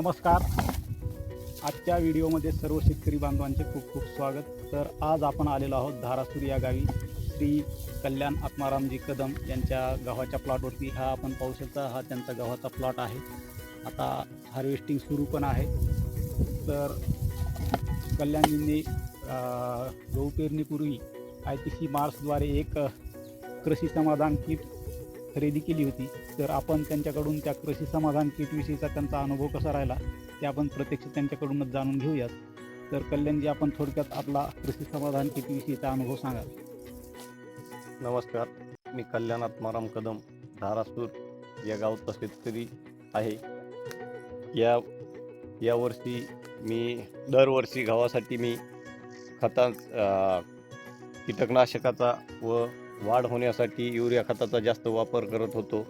नमस्कार. आजच्या व्हिडिओमध्ये सर्व शेतकरी बांधवांचे खूप खूप स्वागत. तर आज आपण आलेलो आहोत धारासूर या गावी. श्री कल्याण आत्मारामजी कदम यांच्या गव्हाच्या प्लॉटवरती हा आपण पाहू शकता हा त्यांचा गव्हाचा प्लॉट आहे. आता हार्वेस्टिंग सुरू पण आहे. तर कल्याणजींनी गहू पेरणीपूर्वी आय टी सी मार्सद्वारे एक कृषी समाधान किट खरेदी केली होती तर आपण त्यांच्याकडून त्या कृषी समाधान किटविषयीचा त्यांचा अनुभव कसा राहिला ते आपण प्रत्यक्ष त्यांच्याकडूनच जाणून घेऊयात. तर कल्याणजी आपण थोडक्यात आपला कृषी समाधान किटविषयीचा अनुभव सांगा नमस्कार मी कल्याण आत्माराम कदम धारासूर या गावचा शेतकरी आहे. या यावर्षी मी दरवर्षी गव्हासाठी मी खता कीटकनाशकाचा व वाढ होण्यासाठी युरिया खताचा जास्त वापर करत होतो.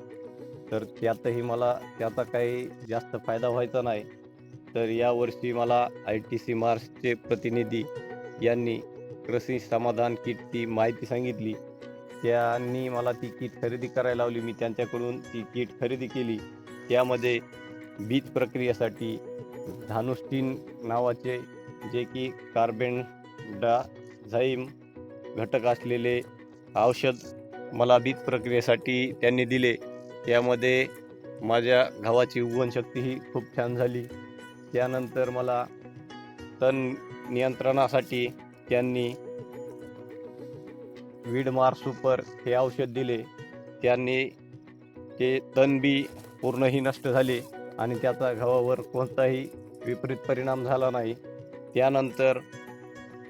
तर त्यातही मला त्याचा काही जास्त फायदा व्हायचा नाही. तर यावर्षी मला आय टी सी मार्सचे प्रतिनिधी यांनी कृषी समाधान किटची माहिती सांगितली. त्यांनी मला ती किट खरेदी करायला लावली. मी त्यांच्याकडून ती किट खरेदी केली. त्यामध्ये बीज प्रक्रियेसाठी धानुस्टीन नावाचे जे की कार्बन डाझाईम घटक असलेले औषध मला बीज प्रक्रियेसाठी त्यांनी दिले. त्यामध्ये माझ्या गव्हाची उगवणशक्ती ही खूप छान झाली. त्यानंतर मला तण नियंत्रणासाठी त्यांनी वीडमार सुपर हे औषध दिले. त्यांनी ते तण बी पूर्णही नष्ट झाले आणि त्याचा गव्हावर कोणताही विपरीत परिणाम झाला नाही. त्यानंतर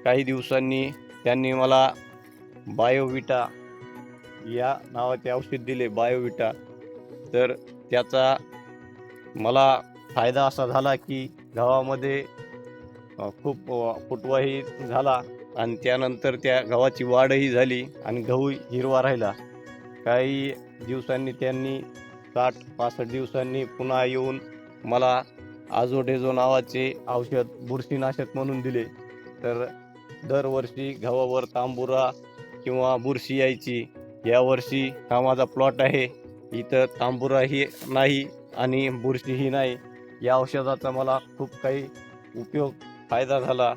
काही दिवसांनी त्यांनी मला बायोविटा या नावाचे औषध दिले बायोविटा. तर त्याचा मला फायदा असा झाला की गव्हामध्ये खूप फुटवाही झाला आणि त्यानंतर त्या गव्हाची वाढही झाली आणि गहू हिरवा राहिला. काही दिवसांनी त्यांनी साठ पासष्ट दिवसांनी पुन्हा येऊन मला आजोडेजो नावाचे औषध बुरशीनाशक म्हणून दिले. तर दरवर्षी गव्हावर तांबुरा किंवा बुरशी यायची यावर्षी हा माझा प्लॉट आहे. इथं तांबुराही नाही आणि बुरशीही नाही. या औषधाचा मला खूप काही उपयोग फायदा झाला.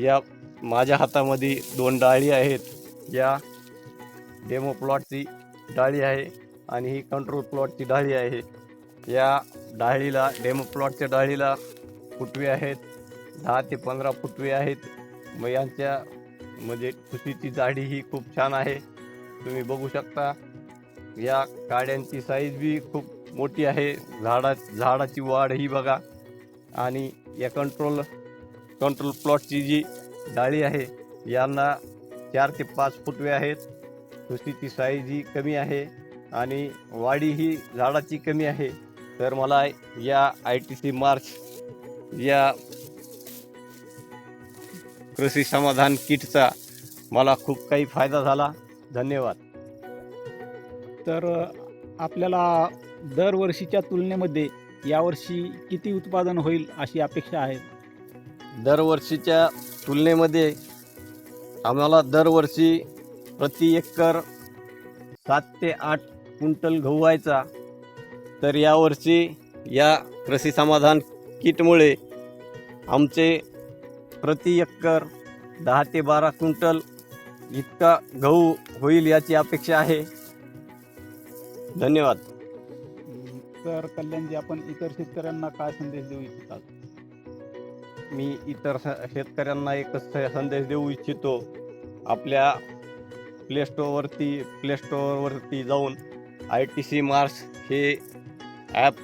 या माझ्या हातामध्ये दोन डाळी आहेत. या डेमो प्लॉटची डाळी आहे आणि ही कंट्रोल प्लॉटची डाळी आहे. या डाळीला डेमो प्लॉटच्या डाळीला फुटवे आहेत. दहा ते पंधरा फुटवे आहेत. मग यांच्या म्हणजे खुशीची जाडी ही खूप छान आहे. तुम्ही बघू शकता या काड्यांची साईज बी खूप मोठी आहे. झाडा झाडाची वाढ ही बघा. आणि या कंट्रोल कंट्रोल प्लॉटची जी डाळी आहे यांना चार ते पाच फुटवे आहेत. खुशीची साईज ही कमी आहे आणि वाढी ही झाडाची कमी आहे. तर मला या आय टी सी मार्च या कृषी समाधान किटचा मला खूप काही फायदा झाला. धन्यवाद. तर आपल्याला दरवर्षीच्या तुलनेमध्ये यावर्षी किती उत्पादन होईल अशी अपेक्षा आहे? दरवर्षीच्या तुलनेमध्ये आम्हाला दरवर्षी प्रति एकर सात ते आठ क्विंटल गहू व्हायचा. तर यावर्षी या कृषी समाधान किटमुळे आमचे प्रति एकर दहा ते बारा क्विंटल इतका गहू होईल याची अपेक्षा आहे. धन्यवाद. तर कल्याणजी आपण इतर शेतकऱ्यांना काय संदेश देऊ इच्छितात? मी इतर स- शेतकऱ्यांना एकच संदेश देऊ इच्छितो. आपल्या प्ले स्टोअरवरती प्ले स्टोअरवरती जाऊन आय टी सी मार्स हे ॲप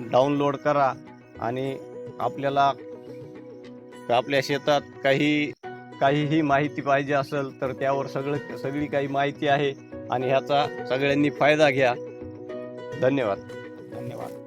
डाउनलोड करा आणि आपल्याला आपल्या शेतात काही काहीही माहिती पाहिजे असेल तर त्यावर सगळं सगळी काही माहिती आहे. आणि ह्याचा सगळ्यांनी फायदा घ्या. धन्यवाद. धन्यवाद.